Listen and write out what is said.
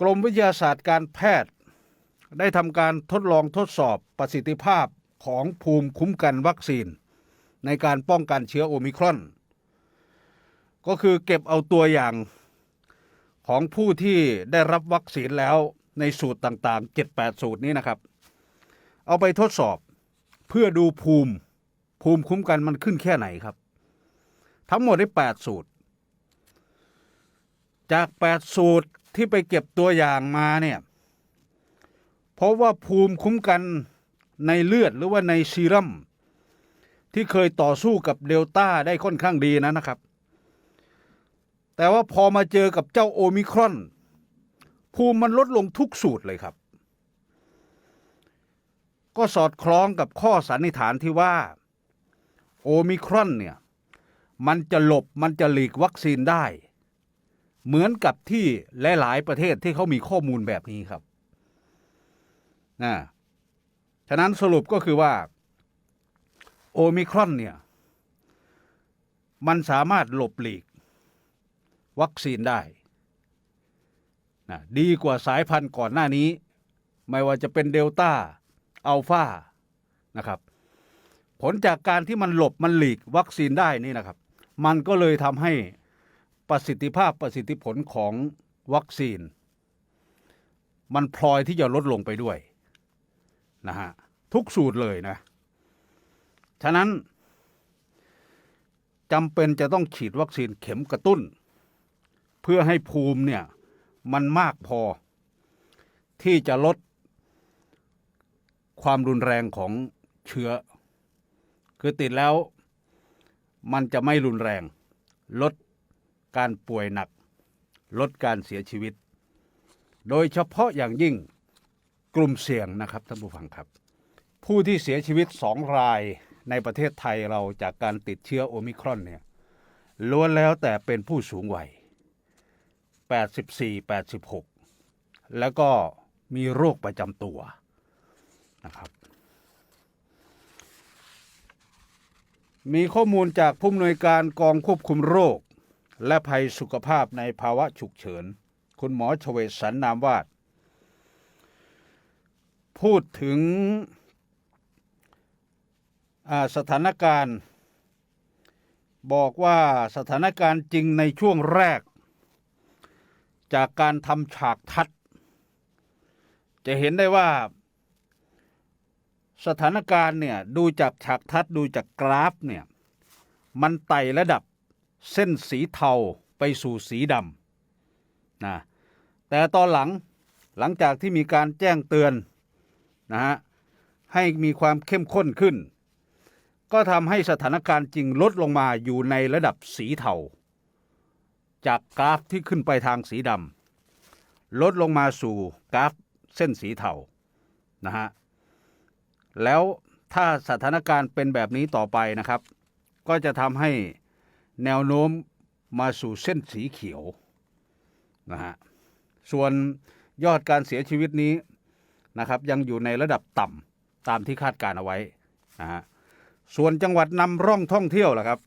กรมวิทยาศาสตร์การแพทย์ ได้ทำการทดลองทดสอบประสิทธิภาพของภูมิคุ้มกันวัคซีน ในการป้องกันเชื้อโอมิครอน ก็คือเก็บเอาตัวอย่างของผู้ที่ได้รับวัคซีนแล้วในสูตรต่างๆ 7-8 สูตรนี้นะครับ เอาไปทดสอบเพื่อดูภูมิภูมิคุ้มกันมันขึ้นแค่ไหนครับ ทั้งหมดได้ 8 สูตร จาก 8 สูตร ที่ไปเก็บตัวอย่างมาเนี่ยเพราะว่าภูมิคุ้มกันในเลือดหรือว่าในซีรัมที่เคยต่อสู้กับเดลต้าได้ค่อนข้างดีนะนะครับ แต่ว่าพอมาเจอกับเจ้าโอมิครอน ภูมิมันลดลงทุกสูตรเลยครับ ก็สอดคล้องกับข้อสันนิษฐานที่ว่า โอมิครอนเนี่ย มันจะหลบมันจะหลีกวัคซีนได้ เหมือนกับที่หลาย ๆ ประเทศที่เขามีข้อมูลแบบนี้ครับนะฉะนั้นสรุปก็คือว่าโอมิครอนเนี่ยมันสามารถหลบหลีก วัคซีนได้นะดีกว่าสายพันธุ์ก่อนหน้านี้ ไม่ว่าจะเป็นเดลต้าอัลฟานะครับ ผลจากการที่มันหลบมันหลีกวัคซีนได้นี่นะครับ มันก็เลยทำให้ ประสิทธิภาพประสิทธิผลของวัคซีน มันพลอยที่จะลดลงไปด้วยนะฮะทุกสูตรเลยนะ ฉะนั้นจำเป็นจะต้องฉีดวัคซีนเข็มกระตุ้น เพื่อให้ภูมิเนี่ยมันมากพอ ที่จะลดความรุนแรงของเชื้อ คือติดแล้ว มันจะไม่รุนแรง ลด การป่วยหนัก ลดการเสียชีวิต โดยเฉพาะอย่างยิ่งกลุ่มเสี่ยงนะครับท่านผู้ฟังครับ ผู้ที่เสียชีวิตสองรายในประเทศไทยเราจากการติดเชื้อโอมิครอนเนี่ยล้วนแล้วแต่เป็นผู้สูงวัย 84 86 แล้วก็มีโรคประจำตัวนะครับ มีข้อมูลจากผู้อำนวยการกองควบคุมโรค และภัยสุขภาพในภาวะฉุกเฉิน คุณหมอชเวศสันนามวาด พูดถึงสถานการณ์ บอกว่าสถานการณ์จริงในช่วงแรก จากการทำฉากทัด จะเห็นได้ว่า สถานการณ์เนี่ยดูจากฉากทัดดูจากกราฟเนี่ยมันไต่ระดับ เส้นสีเทาไปสู่สีดำนะแต่ตอนหลังหลังจากที่มีการแจ้งเตือนนะฮะให้มีความเข้มข้นขึ้น ก็ทำให้สถานการณ์จริงลดลงมาอยู่ในระดับสีเทาจากกราฟที่ขึ้นไปทางสีดำลดลงมาสู่กราฟเส้นสีเทานะฮะแล้วถ้าสถานการณ์เป็นแบบนี้ต่อไปนะครับ ก็จะทำให้ แนวโน้มมาสู่เส้นสีเขียวนะฮะส่วนยอดการเสียชีวิตนี้นะครับยังอยู่ในระดับต่ำตามที่คาดการเอาไว้นะฮะส่วนจังหวัดนำร่องท่องเที่ยวล่ะครับ